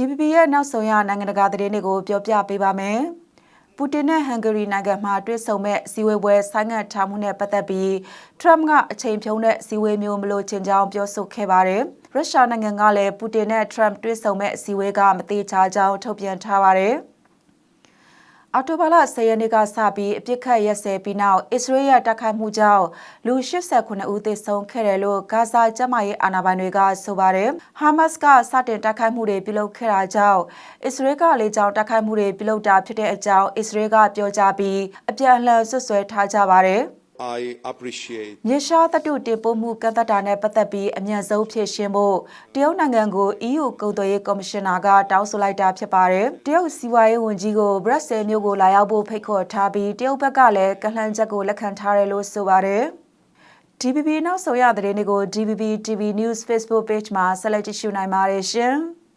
DPP ရဲ့နောက်ဆုံးရနိုင်ငံတကာသတင်းတွေကိုပြောပြပေးပါမယ်။ပူတင်နဲ့ဟန်ဂေရီနိုင်ငံမှာတွေ့ဆုံမဲ့စီဝေပွဲဆိုင်းငံ့ထားမှုနဲ့ပတ်သက်ပြီးထရမ့်ကအချိန်ဖြုံးတဲ့စီဝေမျိုးမလို့ချင်ကြောင်းပြောဆိုခဲ့ပါတယ်။ရုရှားနိုင်ငံကလည်းပူတင်နဲ့ထရမ့်တွေ့ဆုံမဲ့စီဝေကမတိချာကြောင်းထုတ်ပြန်ထားပါတယ်။ အော်တိုဘာလ10ရက်နေ့ကစပြီးအပြစ်ခတ်ရက်စဲပြီးနောက်အစ္စရေးရဲ့တိုက်ခိုက်မှုကြောင့်လူ89ဦးသေဆုံးခဲ့တယ်လို့ဂါဇာကျန်းမာရေးအာဏာပိုင်တွေကဆိုပါတယ်။ဟာမတ်စ်ကစတင်တိုက်ခိုက်မှုတွေပြုလုပ်ခဲ့တာကြောင့်အစ္စရေးကလေကြောင်းတိုက်ခိုက်မှုတွေပြုလုပ်တာဖြစ်တဲ့အကြောင်းအစ္စရေးကပြောကြားပြီးအပြန်အလှန်ဆွဆွဲထားကြပါတယ်။ I appreciate မြေရှားသတ္တုတင်ပို့မှုကန့်သတ်တာနဲ့ပတ်သက်ပြီးအမြန်ဆုံးဖြေရှင်းဖို့တရုတ်နိုင်ငံကို EU ကုန်သွယ်ရေးကော်မရှင်နာကတောင်းဆိုလိုက်တာဖြစ်ပါတယ်။တရုတ်စီးပွားရေးဝန်ကြီးကိုဘရက်ဆဲမြို့ကိုလာရောက်ဖို့ဖိတ်ခေါ်ထားပြီးတရုတ်ဘက်ကလည်းကလှမ်းချက်ကိုလက်ခံထားတယ်လို့ဆိုပါတယ်။ DPP နောက်ဆုံးရသတင်းတွေကို DPP TV News Facebook Page မှာဆက်လက်ကြည့်ရှုနိုင်ပါတယ်ရှင်။